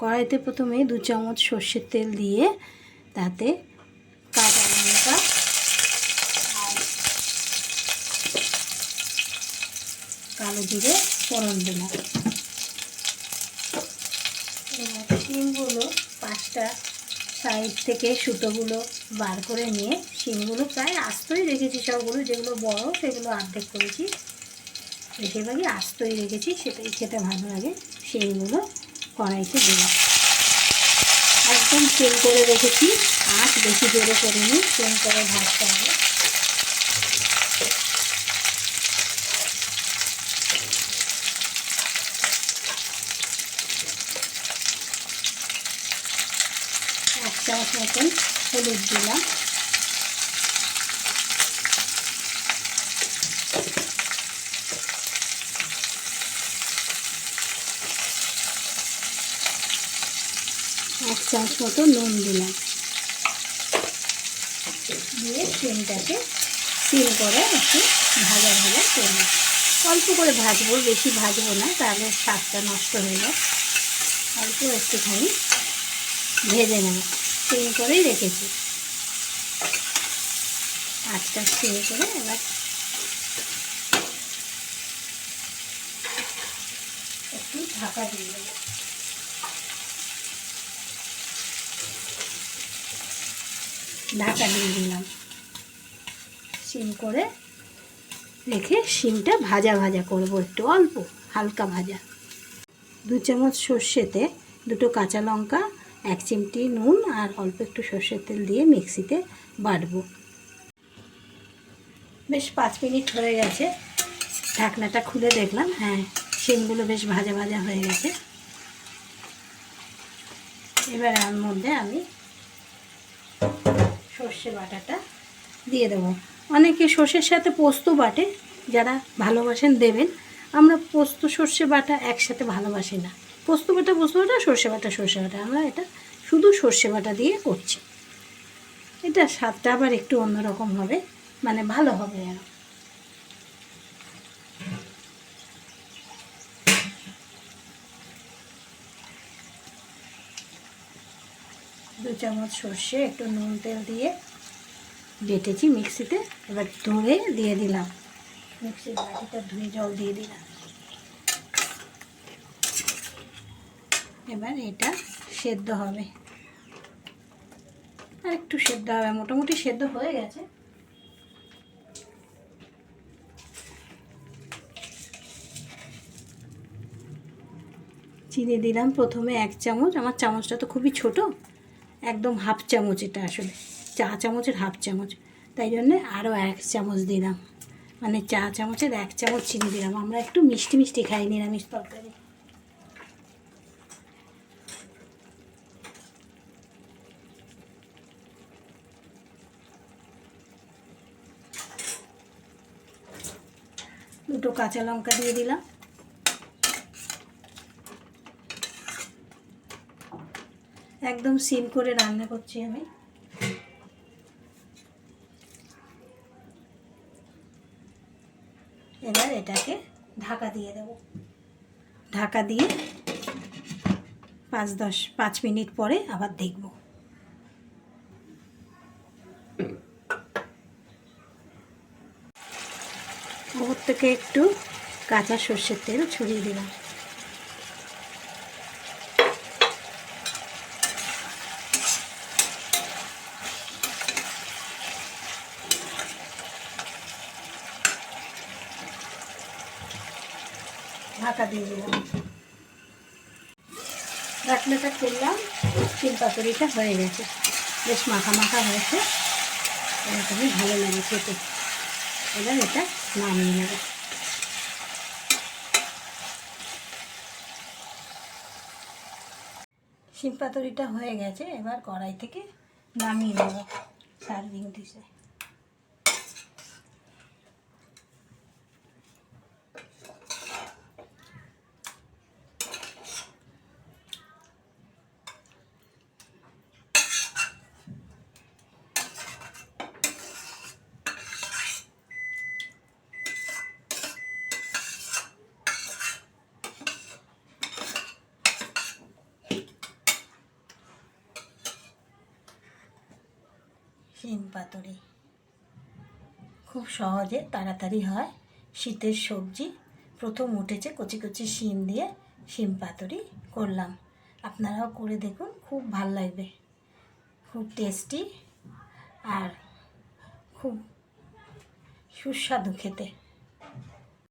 কড়াইতে প্রথমে দু চামচ সর্ষের তেল দিয়ে তাতে কাঁচা লঙ্কা কালো জিরে ফোড়ন এবার শিমগুলো পাঁচটা সাইড থেকে সুতোগুলো বার করে নিয়ে শিমগুলো প্রায় আস্তই রেখেছি সবগুলো, যেগুলো বড় সেগুলো অর্ধেক করেছি। বেশিরভাগই আস্তই রেখেছি, সেটাই খেতে ভালো লাগে। সেইগুলো কড়াইতে দিলাম। একদম তেল করে রেখেছি আঁচ বেশি জোরে করিনি তেল করে ভাজতে হবে। এক চামচ মতন হলুদ দিলাম। এক চামচ মতো নুন দিলাম। দিয়ে সিমটাকে সিম করে একটু ভাজা ভাজা করব অল্প করে ভাজবো, বেশি ভাজবো না, তাহলে স্বাদটা নষ্ট হয়ে যায়। অল্প একটুখানি ভেজে নেব। সিম করেই রেখেছি। আজটা সিম করে এবার একটু ঢাকা দিয়ে দেবো। ঢাকা দিয়ে দিলাম। সিম করে রেখে সিমটা ভাজা ভাজা করব একটু অল্প, হালকা ভাজা। দু চামচ সর্ষেতে দুটো কাঁচা লঙ্কা, এক চিমটি নুন আর অল্প একটু সর্ষের তেল দিয়ে মিক্সিতে বাটবো। বেশ পাঁচ মিনিট হয়ে গেছে। ঢাকনাটা খুলে দেখলাম হ্যাঁ সিমগুলো বেশ ভাজা ভাজা হয়ে গেছে। এবার এর মধ্যে আমি সর্ষে বাটাটা দিয়ে দেবো। অনেকে সর্ষের সাথে পোস্ত বাটে, যারা ভালোবাসেন দেবেন। আমরা পোস্ত, সর্ষে বাটা একসাথে ভালোবাসি না। পোস্ত বাটা পোস্ত বাটা, সর্ষে বাটা সর্ষে বাটা। আমরা এটা শুধু সর্ষে বাটা দিয়ে করছি। এটা স্বাদটা আবার একটু অন্যরকম হবে মানে ভালো হবে আর। দু চামচ সর্ষে, একটু নুন তেল দিয়ে বেটেছি মিক্সিতে। এবার ধুয়ে দিয়ে দিলাম। মিক্সির বাটিটা ধুয়ে জল দিয়ে দিলাম। এবার এটা সেদ্ধ হবে। আর একটু সেদ্ধ হবে, মোটামুটি সেদ্ধ হয়ে গেছে। চিনি দিলাম প্রথমে এক চামচ। আমার চামচটা তো খুবই ছোট। একদম হাফ চামচ এটা আসলে। চা চামচের হাফ চামচ। তাই জন্যে আরও এক চামচ দিলাম। মানে চা চামচের এক চামচ চিনি দিলাম। আমরা একটু মিষ্টি মিষ্টি খাই, নিরামিষ তরকারি। দুটো কাঁচা লঙ্কা দিয়ে দিলাম। একদম সিম করে রান্না করছি আমি। এবার এটাকে ঢাকা দিয়ে দেব। ঢাকা দিয়ে পাঁচ দশ, পাঁচ মিনিট পরে আবার দেখব। ওপর থেকে একটু কাঁচা সর্ষের তেল ছড়িয়ে দিলাম। ঢাকা দিয়ে দিলাম। ঢাকনাটা করলাম, তিন পাতুরিটা হয়ে গেছে। বেশ মাখা মাখা হয়েছে। এরকমই ভালো লাগে খেতে। এবার এটা নামিয়ে নেব। শিম পাতুরিটা হয়ে গেছে, এবার কড়াই থেকে নামিয়ে নেব সার্ভিং ডিশে। শিম পাতুরি। খুব সহজে তাড়াতাড়ি হয় শীতের সবজি। প্রথম উঠেছে কচি কচি শিম দিয়ে শিম পাতুরি করলাম। আপনারাও করে দেখুন, খুব ভালো লাগবে। খুব টেস্টি আর খুব সুস্বাদু খেতে।